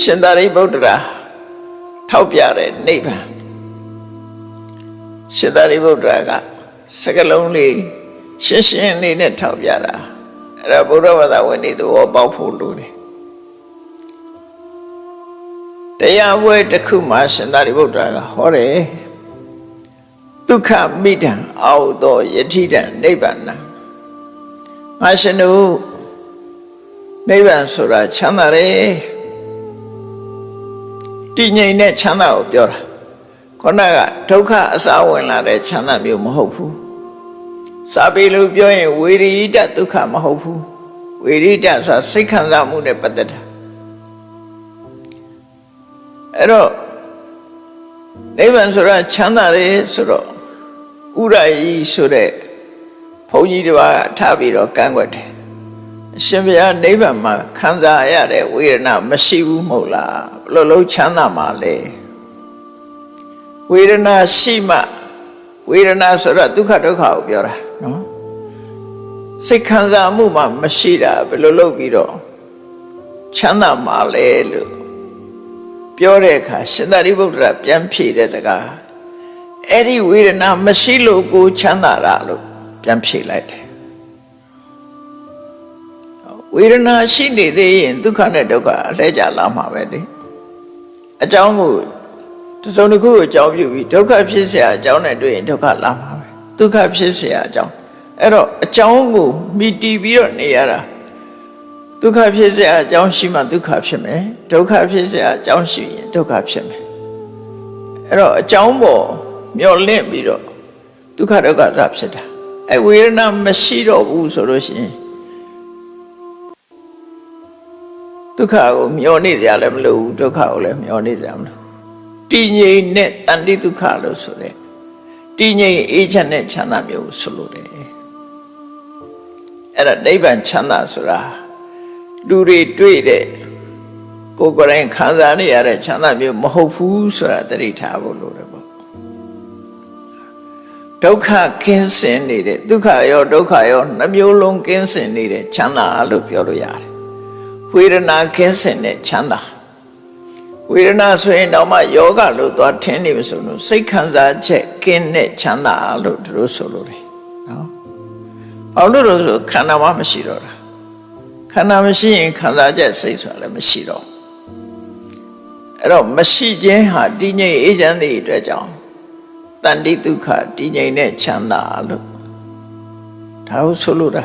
ရှင်သာရိပုတ္တရာထောက်ပြတဲ့နိဗ္ဗာန်ရှင်သာရိပုတ္တရာကစကလုံးလေးရှင်းရှင်းလေးနဲ့ထောက်ပြတာအဲ့ဒါဘုရားဘာသာဝင်တွေသဘောပေါက်ဖို့လိုတယ်တရားပွဲတစ်ခုမှာရှင်သာရိပုတ္တရာကဟောတယ်ဒုက္ခမိဒံအောက်သောယတိတံနိဗ္ဗာန်ငါရှင်တို့နိဗ္ဗာန်ဆိုတာချမ်းသာတယ် တည်ငြိမ်တဲ့ချမ်းသာကိုပြောတာခေါင်းကဒုက္ခအစာဝင်လာတဲ့ချမ်းသာမျိုးမဟုတ်ဘူးစာပေလို့ပြောရင်ဝေရိတဒုက္ခမဟုတ်ဘူးဝေရိတဆိုတာစိတ်ခံစားမှုနဲ့ပတ်သက်တာအဲ့တော့နိဗ္ဗာန်ဆိုတာချမ်းသာတယ်ဆိုတော့ဥရယီဆိုတဲ့ဘုန်းကြီးတစ်ပါးကထားပြီးတော့ကန့်ကွက်တယ် အရှင်ဘုရားနိဗ္ဗာန်မှာခံစားရတဲ့ဝေဒနာမရှိဘူးမဟုတ်လားဘယ်လိုလုံးချမ်းသာမှာလဲဝေဒနာရှိမှဝေဒနာဆိုတော့ဒုက္ခဒုက္ခကိုပြောတာနော်စိတ်ခံစားမှုမှမရှိတာဘယ်လိုလုပ်ပြီးတော့ချမ်းသာမှာလဲလို့ပြောတဲ့အခါရှင်သာရိပုတ္တရာပြန်ဖြေတဲ့စကားအဲ့ဒီဝေဒနာမရှိလို့ကိုချမ်းသာတာလို့ပြန်ဖြေလိုက်တယ် ဝေဒနာရှိနေသေးရင်ဒုက္ခနဲ့ဒုက္ခအလဲကြလာမှာပဲလေအကြောင်းကိုတစ်စုံတစ်ခုကိုအကြောင်းပြုပြီးဒုက္ခဖြစ်เสียအကြောင်းနဲ့တွေ့ရင်ဒုက္ခလာမှာပဲဒုက္ခဖြစ်เสียအကြောင်းအဲ့တော့အကြောင်းကိုမိတီးပြီးတော့နေရတာဒုက္ခဖြစ်เสียအကြောင်းရှိမှဒုက္ခဖြစ်မယ်ဒုက္ခဖြစ်เสียအကြောင်းရှိရင်ဒုက္ခဖြစ်မယ်အဲ့တော့အကြောင်းပေါ်မျောလင့်ပြီးတော့ဒုက္ခဒုက္ခတာဖြစ်တာအဲဝေဒနာမရှိတော့ဘူးဆိုလို့ရှိရင် က္ခကိုမျောနေကြလည်းမလိုဘူးဒုက္ခကိုလည်းမျောနေကြမလို့တည်ငြိမ်နဲ့တန်တိဒုက္ခလို့ဆိုတဲ့တည်ငြိမ်အေးချမ်းတဲ့ချမ်းသာမျိုးကိုဆိုလို့တယ်အဲ့ဒါနိဗ္ဗာန်ချမ်းသာဆိုတာလူတွေတွေ့တဲ့ကိုယ်ကိုယ်တိုင်ခံစားနေရတဲ့ချမ်းသာမျိုးမဟုတ်ဘူးဆိုတာသတိထားဖို့လိုတယ်ပေါ့ဒုက္ခကင်းစင်နေတဲ့ဒုက္ခရောဒုက္ခရောနှမျိုးလုံးကင်းစင်နေတဲ့ချမ်းသာလို့ပြောလို့ရတယ် ဝေဒနာကင်းစင်တဲ့ချမ်းသာဝေဒနာဆိုရင်တော့မှယောဂလို့သွားထင်းနေမဆိုလို့စိတ်ခံစားချက်ကင်းတဲ့ချမ်းသာလို့သူတို့ဆိုလို့တယ်နော်။ဘာလို့လဲဆိုခန္ဓာမှမရှိတော့တာခန္ဓာမရှိရင်ခံစားချက်စိတ်ဆိုတာလည်းမရှိတော့အဲ့တော့မရှိခြင်းဟာတည်ငြိမ်အေးချမ်းသည့်အတွက်ကြောင့်တန်တိဒုက္ခတည်ငြိမ်တဲ့ချမ်းသာလို့ဒါကိုဆိုလိုတာ